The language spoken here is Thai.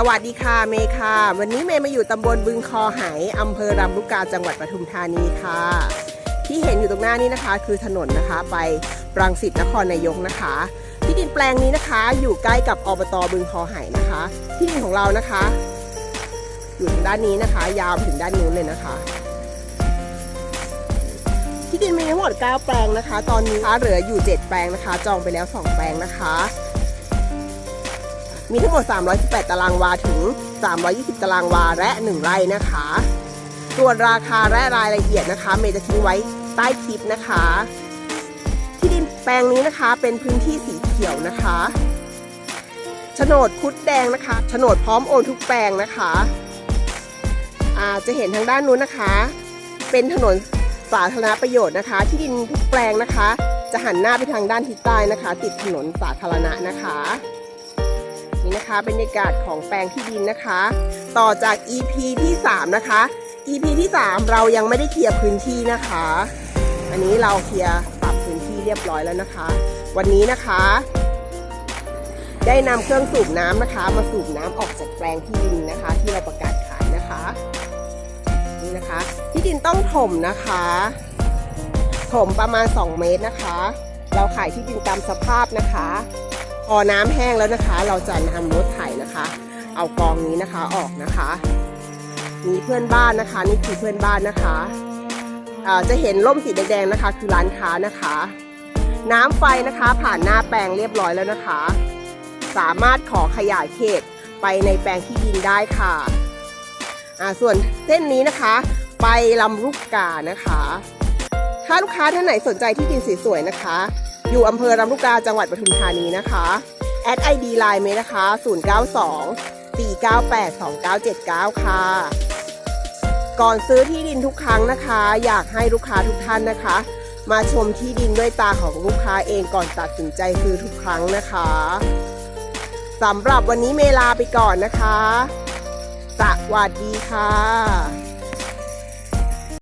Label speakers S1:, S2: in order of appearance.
S1: สวัสดีค่ะเมย์ค่ะ วันนี้เมย์มาอยู่ตำบลบึงคอไหายอำเภอรำลูกกาจังหวัดปทุมธานีค่ะ ที่เห็นอยู่ตรงหน้านี้นะคะ คือถนนนะคะไปรังสิตนครนายกนะคะ ที่ดินแปลงนี้นะคะ อยู่ใกล้กับอบตบึงคอไหายนะคะ ที่ดินของเรานะคะ อยู่ทางด้านนี้นะคะ ยาวถึงด้านนู้นเลยนะคะ ที่ดินมีทั้งหมด 9 แปลงนะคะ ตอนนี้คะเหลืออยู่ 7 แปลงนะคะ จองไปแล้ว 2 แปลงนะคะ มีทั้งหมด 318 ตารางวาถึง 320 ตารางวาและ 1 ไร่นะคะส่วนราคาและรายละเอียดนะคะ เมย์จะทิ้งไว้ใต้คลิปนะคะ ที่ดินแปลงนี้นะคะเป็นพื้นที่สีเขียวนะคะโฉนดคุดแดงนะคะโฉนดพร้อมโอนทุกแปลงนะคะอาจะเห็นทางด้านนู้นนะคะ เป็นถนนสาธารณประโยชน์นะคะ ที่ดินทุกแปลงนะคะ จะหันหน้าไปทางด้านทิศใต้นะคะ ติดถนนสาธารณะนะคะ นี่นะคะบรรยากาศของแปลงที่ดินนะคะ ต่อจาก EP ที่ 3 นะคะ EP ที่ 3 เรายังไม่ได้เคลียร์พื้นที่นะคะ อันนี้เราเคลียร์ปรับพื้นที่เรียบร้อยแล้วนะคะ วันนี้นะคะ ได้นำเครื่องสูบน้ำนะคะ มาสูบน้ำออกจากแปลงที่ดินนะคะ ที่เราประกาศขายนะคะนี่นะคะ ที่ดินต้องถมนะคะ ถมประมาณ 2 เมตรนะคะ เราขายที่ดินตามสภาพนะคะ พอน้ำแห้งแล้วนะคะ เราจะนำรถไถนะคะ เอากองนี้นะคะออกนะคะมีเพื่อนบ้านนะคะ นี่คือเพื่อนบ้านนะคะอ่าจะเห็นร่มสีแดงๆนะคะ คือร้านค้านะคะ น้ำไฟนะคะผ่านหน้าแปลงเรียบร้อยแล้วนะคะ สามารถขอขยายเขตไปในแปลงที่ดินได้ค่ะส่วนเส้นนี้นะคะ ไปลำลูกกานะคะ ถ้าลูกค้าท่านไหนสนใจที่ดินสวยๆนะคะ อยู่อำเภอลำลูกกาจังหวัดปทุมธานีนะคะแอดไอดีไลน์เมนะคะ 092 498 2979 ค่ะ ก่อนซื้อที่ดินทุกครั้งนะคะ อยากให้ลูกค้าทุกท่านนะคะ มาชมที่ดินด้วยตาของลูกค้าเองก่อนตัดสินใจซื้อทุกครั้งนะคะสำหรับวันนี้เมลาไปก่อนนะคะ สวัสดีค่ะ